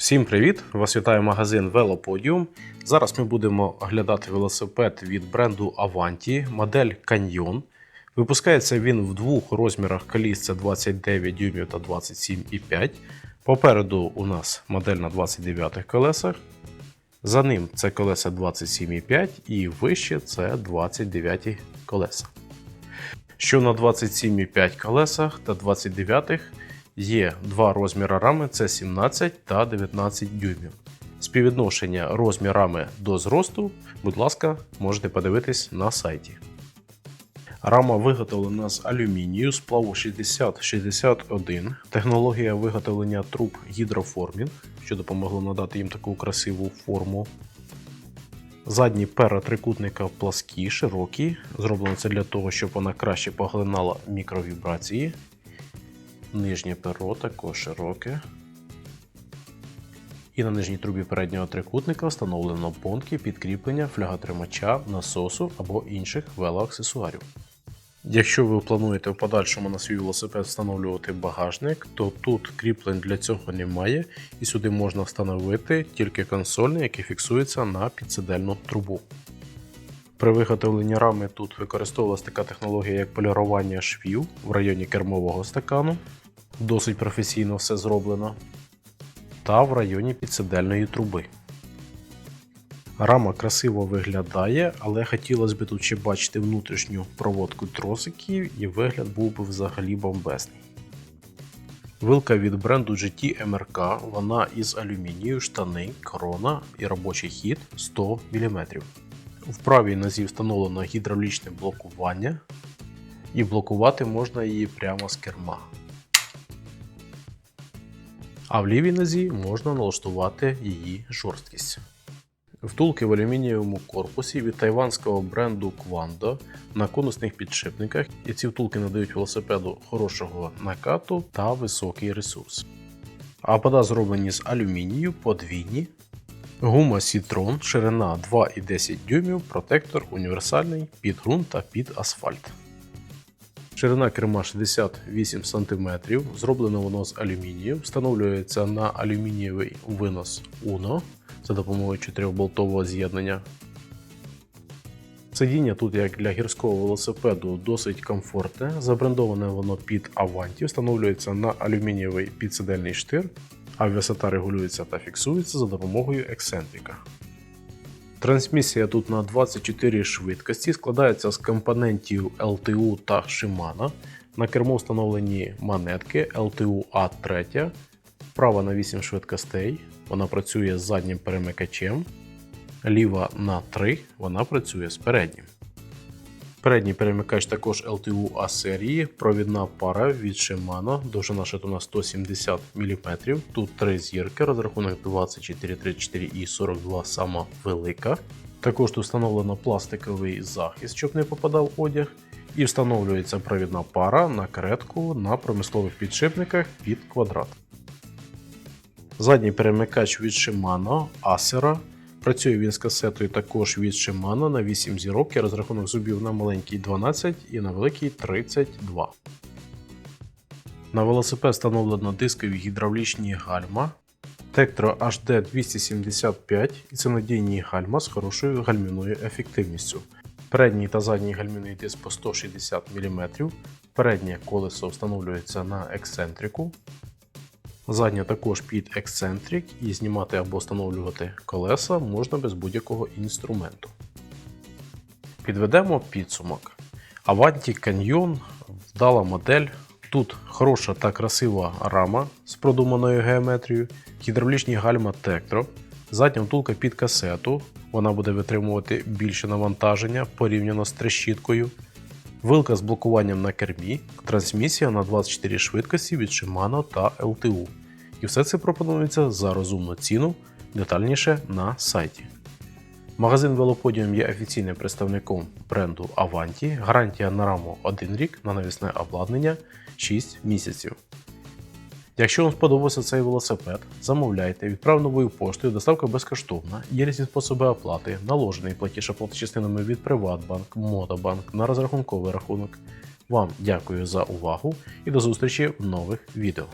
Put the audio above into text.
Всім привіт! Вас вітає магазин Велоподіум. Зараз ми будемо оглядати велосипед від бренду Avanti, модель Canyon. Випускається він в двох розмірах коліс це 29 дюймів та 27,5. Попереду у нас модель на 29 колесах. За ним це колеса 27,5 і вище це 29 колеса. Що на 27,5 колесах та 29 є два розміри рами це 17 та 19 дюймів. Співвідношення розмір рами до зросту, будь ласка, можете подивитись на сайті. Рама виготовлена з алюмінію сплаву 6061. Технологія виготовлення труб гідроформінг, що допомогло надати їм таку красиву форму. Задні пера трикутника пласкі, широкі. Зроблено це для того, щоб вона краще поглинала мікровібрації. Нижнє перо також широке. І на нижній трубі переднього трикутника встановлено понки підкріплення фляготримача, насосу або інших велоаксесуарів. Якщо ви плануєте в подальшому на свій велосипед встановлювати багажник, то тут кріплень для цього немає, і сюди можна встановити тільки консольний, який фіксується на підсидельну трубу. При виготовленні рами тут використовувалася така технологія, як полірування швів в районі кермового стакану. Досить професійно все зроблено. Та в районі підсидельної труби. Рама красиво виглядає, але хотілося б тут ще бачити внутрішню проводку тросиків і вигляд був би взагалі бомбезний. Вилка від бренду GT MRK, вона із алюмінію, штани, крона і робочий хід 100 мм. В правій нозі встановлено гідравлічне блокування, і блокувати можна її прямо з керма. А в лівій нозі можна налаштувати її жорсткість. Втулки в алюмінієвому корпусі від тайванського бренду Quando на конусних підшипниках, і ці втулки надають велосипеду хорошого накату та високий ресурс. Апада зроблені з алюмінію подвійні. Гума Citroen, ширина 2,10 дюймів, протектор універсальний під ґрунт та під асфальт. Ширина керма 68 см, зроблено воно з алюмінію, встановлюється на алюмінієвий винос Uno за допомогою 4-болтового з'єднання. Сидіння тут, як для гірського велосипеду, досить комфортне. Забрендоване воно під Avanti, встановлюється на алюмінієвий підсидельний штир, а висота регулюється та фіксується за допомогою ексцентрика. Трансмісія тут на 24 швидкості складається з компонентів LTU та Shimano. На кермо встановлені монетки LTU A3, права на 8 швидкостей, вона працює з заднім перемикачем, ліва на 3, вона працює з переднім. Передній перемикач також LTU A серії, провідна пара від Shimano, довжина шатуна 170 мм. Тут три зірки, розрахунок 24, 34 і 42 сама велика. Також тут встановлено пластиковий захист, щоб не попадав одяг. І встановлюється провідна пара на каретку на промислових підшипниках під квадрат. Задній перемикач від Shimano Acera. Працює він з касетою також від Shimano на 8 зірок і розрахунок зубів на маленький 12 і на великий 32. На велосипед встановлено дискові гідравлічні гальма. Tektro HD 275 і це надійні гальма з хорошою гальмівною ефективністю. Передній та задній гальмівний диск по 160 мм. Переднє колесо встановлюється на ексцентрику. Задня також під ексцентрик і знімати або встановлювати колеса можна без будь-якого інструменту. Підведемо підсумок. Avanti Canyon вдала модель. Тут хороша та красива рама з продуманою геометрією, гідравлічні гальма Tektro, задня втулка під касету, вона буде витримувати більше навантаження порівняно з трещіткою. Вилка з блокуванням на кермі, трансмісія на 24 швидкості від Shimano та LTU. І все це пропонується за розумну ціну, детальніше на сайті. Магазин Велоподіум є офіційним представником бренду Avanti. Гарантія на раму 1 рік на навісне обладнання 6 місяців. Якщо вам сподобався цей велосипед, замовляйте, відправ новою поштою, доставка безкоштовна, є різні способи оплати, наложений платіж оплати частинами від Приватбанк, Мотобанк на розрахунковий рахунок. Вам дякую за увагу і до зустрічі в нових відео.